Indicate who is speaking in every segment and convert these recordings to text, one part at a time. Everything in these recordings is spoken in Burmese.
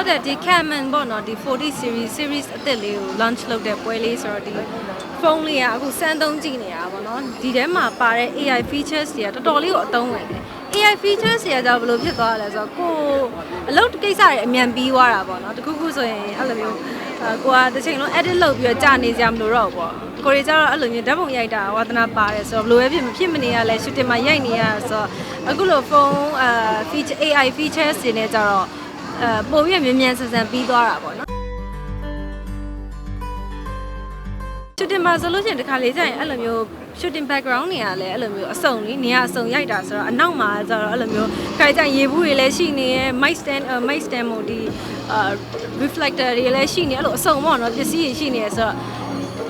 Speaker 1: ဟုတ်တယ်ဒီ Canon ပေါ့နော်ဒီ40 series series အသစ်လေးကို launch လုပ်တဲ့ပွဲလေးဆိုတော့ဒီဖုန်းလေးကအခုစမ်းသုံးကြည့်နေတာပေါ့နော်ဒီထဲမှာပါတဲ့ AI features တွေကတော်တော်လေးကိုအသုံးဝင်တယ် AI features တွေကကြောင့်ဘယ်လိုဖြစ်သွားလဲဆိုတော့ကိုအလုပ်ကိစ္စတွေအမြန်ပြီးသွားတာပေါ့နော်တခုခုဆိုရင်အဲ့လိုမျိုးအဲကိုကတစ်ချိန်လုံး edit လုပ်ပြီးတော့ကြာနေကြမလို့တော့ဘူးပေါ့ကိုရီကျတော့အဲ့လိုမျိုးဓာတ်ပုံရိုက်တာဝါသနာပါတယ်ဆိုတော့ဘယ်လိုပဲဖြစ်မဖြစ်မနေရလဲ shooting မှာရိုက်နေရဆိုတော့အခုလိုဖုန်းအဲ feature AI features တွေနဲ့ကြတော့ အဲပိုပြီးမြန်မြန်ဆန်ဆန်ပြီးသွားတာပေါ့နော် shooting မှာဆိုလို့ရှိရင်ဒီခါလေးကျရင်အဲ့လိုမျိုး shooting background တွေကလည်းအဲ့လိုမျိုးအစုံလေးနေရာအစုံရိုက်တာဆိုတော့အနောက်မှာကျတော့အဲ့လိုမျိုးခါကျရင်ရေဘူးတွေလည်းရှိနေရယ် mic stand mic stand မို့ဒီအာ reflector တွေလည်းရှိနေအဲ့လိုအစုံပေါ့နော်ပစ္စည်းတွေရှိနေရယ်ဆိုတော့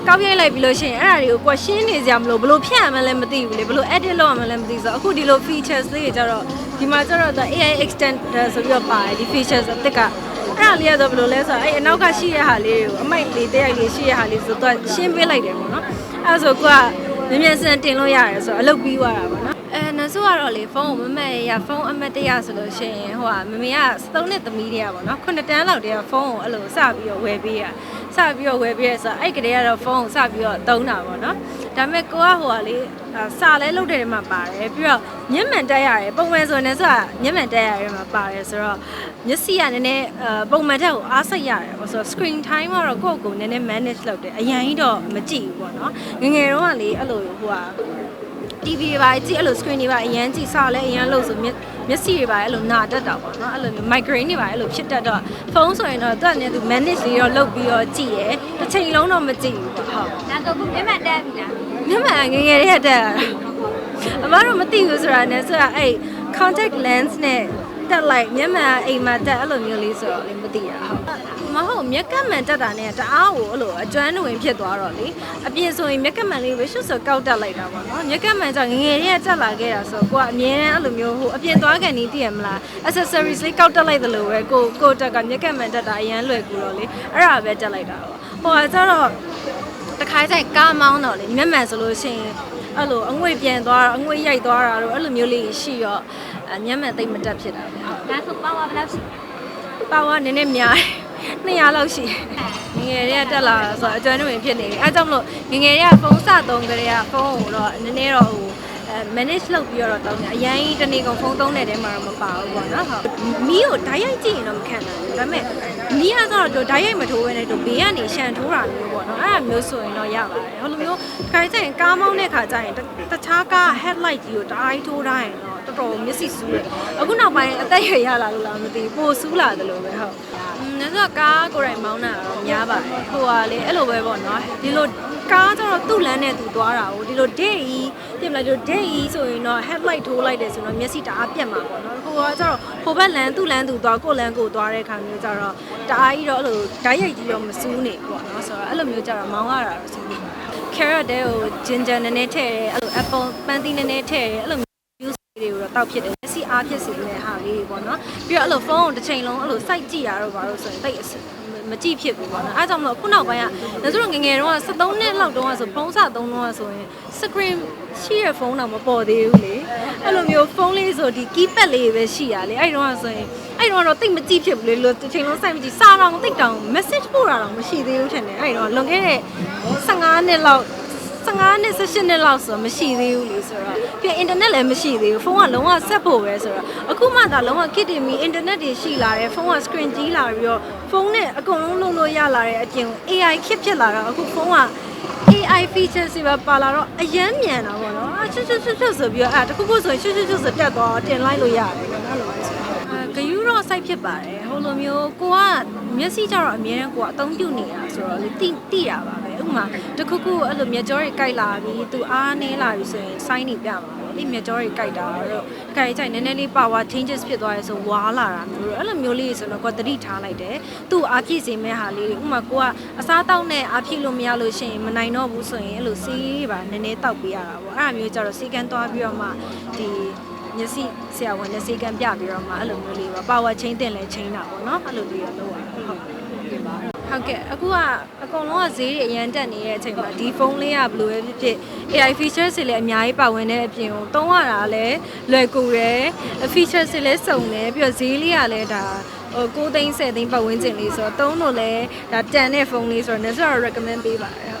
Speaker 1: ကောက်ရိုက်လိုက်ပြီးလို့ရှိရင်အဲ့ဒါတွေကိုကိုရှင်းနေကြမလို့ဘလို့ဖြတ်ရမလဲမသိဘူးလေဘလို့ edit လုပ်ရမလဲမသိဘူးဆိုတော့အခုဒီလို features လေးတွေကျတော့ ဒီမှာကျတော့ AI extender ဆိုပြီးတော့ပါတယ်ဒီ features အသစ်ကအဲ့ဒါလေးကတော့ဘယ်လိုလဲဆိုတော့အဲ့အနောက်ကရှိတဲ့ဟာလေးတွေကိုအမိုက်လေးတဲ့ရိုက်လေးရှိတဲ့ဟာလေးဆိုတော့ရှင်းပေးလိုက်တယ်ပေါ့နော်အဲ့ဒါဆိုကိုကမြင်မြန်စံတင်လို့ရတယ်ဆိုတော့အလုပ်ပြီးသွားတာပေါ့နော်အဲနစုကတော့လေဖုန်းကိုမမက်ရဖုန်းအမတ်တရဆိုလို့ရှိရင်ဟိုကမမေကသုံးနှစ်သမီးတွေကပေါ့နော်ခုနှစ်တန်းလောက်တည်းကဖုန်းကိုအဲ့လိုစပြီးတော့ဝယ်ပေးရ စပြီးတော့ဝယ်ပေးရဆိုတော့အဲ့ကလေးကတော့ဖုန်းကိုစပြီးတော့သုံးတာပေါ့နော်ဒါပေမဲ့ကိုကဟိုကလေစာလဲလုပ်တဲ့ထဲမှာပါတယ်ပြီးတော့မျက်မှန်တက်ရတယ်ပုံမှန်ဆိုရင်လည်းဆိုတာမျက်မှန်တက်ရတယ်မှာပါတယ်ဆိုတော့မျက်စိကနည်းနည်းအပုံမှန်တက်ကိုအားစိတ်ရတယ်ပေါ့ဆိုတော့ screen time ကတော့ကိုယ့်ကိုယ်နည်းနည်း manage လုပ်တယ်အရင်ကြီးတော့မကြည့်ဘူးပေါ့နော်ငယ်ငယ်တုန်းကလေအဲ့လိုဟိုဟာ TV တွေပါကြည့်အဲ့လို screen တွေပါအရန်ကြည့်စာလဲအရန်လို့ဆိုမျက်မျက်စိတွေပါအဲ့လိုနာတက်တာပေါ့နော်အဲ့လိုမျိုး migraine တွေပါအဲ့လိုဖြစ်တတ်တော့ဖုန်းဆိုရင်တော့သူကလည်းသူ manage လေးတော့လုပ်ပြီးတော့ကြည့်ရယ်တစ်ချိန်လုံးတော့မကြည့်ဘူးပေါ့ဟုတ်
Speaker 2: ဒါဆိုခုမျက်မှန်တက်ပြီလား
Speaker 1: မျက်မှန်ငယ်ငယ်လေးကတက်ရတာအမတို့မသိဘူးဆိုတာနဲ့ဆိုတာအဲ့ contact lens နဲ့ တက်လိုက်မျက်မှန်အိမ်မှာတက်အဲ့လိုမျိုးလေးဆိုတော့လေမသိရဟုတ်မဟုတ်မျက်ကပ်မှန်တက်တာနဲ့တအားကိုအဲ့လိုအကျွမ်းဝင်ဖြစ်သွားတော့လေအပြင်ဆိုရင်မျက်ကပ်မှန်လေးပဲရှုပ်ဆိုကောက်တက်လိုက်တာပေါ့နော်မျက်ကပ်မှန်ကြောင့်ငယ်ငယ်လေးကတက်လာခဲ့တာဆိုတော့ကိုကအမြဲတမ်းအဲ့လိုမျိုးဟိုအပြင်သွားကန်နေတည်ရမလား accessories လေးကောက်တက်လိုက်သလိုပဲကိုကိုတက်ကမျက်ကပ်မှန်တက်တာအရန်လွယ်ကူတော့လေအဲ့ဒါပဲတက်လိုက်တာပေါ့ဟိုကကျတော့တခါကျရင်ကားမောင်းတော့လေမျက်မှန်ဆိုလို့ရှိရင် အဲ့လိုအငွေ့ပြန်သွားတာအငွေ့ရိုက်သွားတာတော့အဲ့လိုမျိုးလေးရှိတော့အမျက်မှန်သိမ့်မတက်ဖြစ်တာပေါ့ဟုတ်
Speaker 2: ဒါဆိုပါဝါဘယ်လောက်ရှိ
Speaker 1: ပါဝါနည်းနည်းများတယ်200လောက်ရှိတယ်ငယ်ငယ်တွေကတက်လာတာဆိုတော့အကျွမ်းတွင်ဖြစ်နေပြီအဲကြောင့်မလို့ငယ်ငယ်တွေကဖုန်းစသုံးကြတဲ့ကဖုန်းကိုတော့နည်းနည်းတော့ဟိုအဲ manage လုပ်ပြီးတော့တောင်းတယ်အရင်တနေ့ကုန်ဖုန်းသုံးတဲ့တဲမှာတော့မပါဘူးပေါ့နော်ဟုတ်မီးကိုဓာတ်ရိုက်ကြည့်ရင်တော့မခံနိုင်ဘူး ဒါပေမဲ့မီးကတော့ဓာတ်ရိုက်မထိုးဘဲနဲ့တို့ဘေးကနေရှန်ထိုးတာမျိုးပေါ့နော်အဲ့ဒါမျိုးဆိုရင်တော့ရပါတယ်ဟိုလိုမျိုးခါကျရင်ကားမောင်းတဲ့ခါကျရင်တခြားကား headlight ကြီးကိုဓာတ်ရိုက်ထိုးထားရင်တော့တော်တော်မျက်စိစူးတယ်အခုနောက်ပိုင်းအသက်ရရလာလို့လားမသိဘူးပိုစူးလာတယ်လို့ပဲဟုတ်อืมဒါဆိုကားကိုယ်တိုင်မောင်းတာတော့များပါတယ်ဟိုကလေအဲ့လိုပဲပေါ့နော်ဒီလိုကားကျတော့သူ့လမ်းနဲ့သူသွားတာကိုဒီလို day ကြီး ပြင်လိုက်လို့ day ကြီးဆိုရင်တော့ headlight ထိုးလိုက်တယ်ဆိုတော့မျက်စိတအားပြတ်မှာပေါ့နော်ဟိုကကျတော့ဟိုဘက်လမ်းသူ့လမ်းသူသွားကိုယ့်လမ်းကိုသွားတဲ့ခါမျိုးကျတော့တအားကြီးတော့အဲ့လိုဓာတ်ရိုက်ကြီးတော့မစူးနေဘူးပေါ့နော်ဆိုတော့အဲ့လိုမျိုးကျတော့မောင်းရတာတော့စူးနေပါတယ် carrot တဲ့ကို ginger နည်းနည်းထည့်တယ်အဲ့လို apple ပန်းသီးနည်းနည်းထည့်တယ်အဲ့လို juice တွေကိုတော့တောက်ဖြစ်တယ်မျက်စိအားဖြစ်စေတဲ့ဟာလေးတွေပေါ့နော်ပြီးတော့အဲ့လိုဖုန်းကိုတစ်ချိန်လုံးအဲ့လိုစိုက်ကြည့်ရတော့ပါလို့ဆိုရင်တိတ်အဆင် မကြည့်ဖြစ်ဘူးပေါ့နော်အဲကြောင့်မလို့ခုနောက်ပိုင်းကဒါဆိုတော့ငယ်ငယ်တုန်းက73နှစ်လောက်တုန်းကဆိုဖုန်းစသုံးတုန်းကဆိုရင် screen ရှိရဖုန်းတော့မပေါ်သေးဘူးလေအဲ့လိုမျိုးဖုန်းလေးဆိုဒီ keypad လေးပဲရှိရလေအဲ့တုန်းကဆိုရင်အဲ့တုန်းကတော့တိတ်မကြည့်ဖြစ်ဘူးလေလို့တစ်ချိန်လုံးစိုက်မကြည့်စာတော့တိတ်တောင် message ပို့တာတော့မရှိသေးဘူးထင်တယ်အဲ့တုန်းကလွန်ခဲ့တဲ့15နှစ်လောက် 15နှစ်18နှစ်လောက်ဆိုမရှိသေးဘူးလေဆိုတော့ပြီးအင်တာနက်လည်းမရှိသေးဘူးဖုန်းကလုံးဝဆက်ဖို့ပဲဆိုတော့အခုမှသာလုံးဝ kit တင်ပြီးအင်တာနက်တွေရှိလာတယ်ဖုန်းက screen ကြီးလာပြီးတော့ဖုန်းနဲ့အကုန်လုံးလုံးလို့ရလာတဲ့အပြင် AI kit ဖြစ်လာတော့အခုဖုန်းက AI features တွေပါပါလာတော့အယမ်းမြန်တာပေါ့နော်အချွတ်ချွတ်ချွတ်ချွတ်ဆိုပြီးတော့အဲတခုခုဆိုရင်ချွတ်ချွတ်ချွတ်ဆိုပြတ်သွားတင်လိုက်လို့ရတယ်ပေါ့နော်အဲ့လိုပဲဆိုတော့အဲဂယူးတော့စိုက်ဖြစ်ပါတယ်ဟိုလိုမျိုးကိုကမျက်စိကျတော့အများနဲ့ကိုကအသုံးပြုနေတာဆိုတော့လေတိတိတာပါပဲ ဥပမာတခုခုအဲ့လိုမျက်ကြောတွေကြိုက်လာပြီးသူအားနေလာပြီဆိုရင် sign နေပြမှာပေါ့လေမျက်ကြောတွေကြိုက်တာတော့ကြိုက်ကြိုက်နည်းနည်းလေး power changes ဖြစ်သွားရဲဆိုဝါလာတာမျိုးတော့အဲ့လိုမျိုးလေးဆိုတော့ကိုကသတိထားလိုက်တယ်သူ့အားပြည့်စေမဲ့ဟာလေးတွေဥပမာကိုကအစားတောက်နဲ့အားပြည့်လို့မရလို့ရှိရင်မနိုင်တော့ဘူးဆိုရင်အဲ့လိုစီးပါနည်းနည်းတောက်ပေးရတာပေါ့အဲ့ဒါမျိုးကြတော့စီကန်းသွားပြီးတော့မှဒီမျက်စိဆရာဝန်နဲ့စီကန်းပြပြီးတော့မှအဲ့လိုမျိုးလေးပါ power chain တင်လဲ chain တာပေါ့နော်အဲ့လိုလေးတော့လုပ်ရတာဟုတ် ဟုတ်ကဲ့အခုကအကုန်လုံးကဈေးတွေအရန်တက်နေတဲ့အချိန်မှာဒီဖုန်းလေးကဘယ်လိုပဲဖြစ်ဖြစ် AI features တွေလည်းအများကြီးပါဝင်တဲ့အပြင်ကိုသုံးရတာလည်းလွယ်ကူတယ် features တွေလည်းစုံတယ်ပြီးတော့ဈေးလေးကလည်းဒါဟို9သိန်း10သိန်းပတ်ဝန်းကျင်လေးဆိုတော့သုံးလို့လဲဒါတန်တဲ့ဖုန်းလေးဆိုတော့ Nestor recommend ပေးပါတယ်ဟုတ်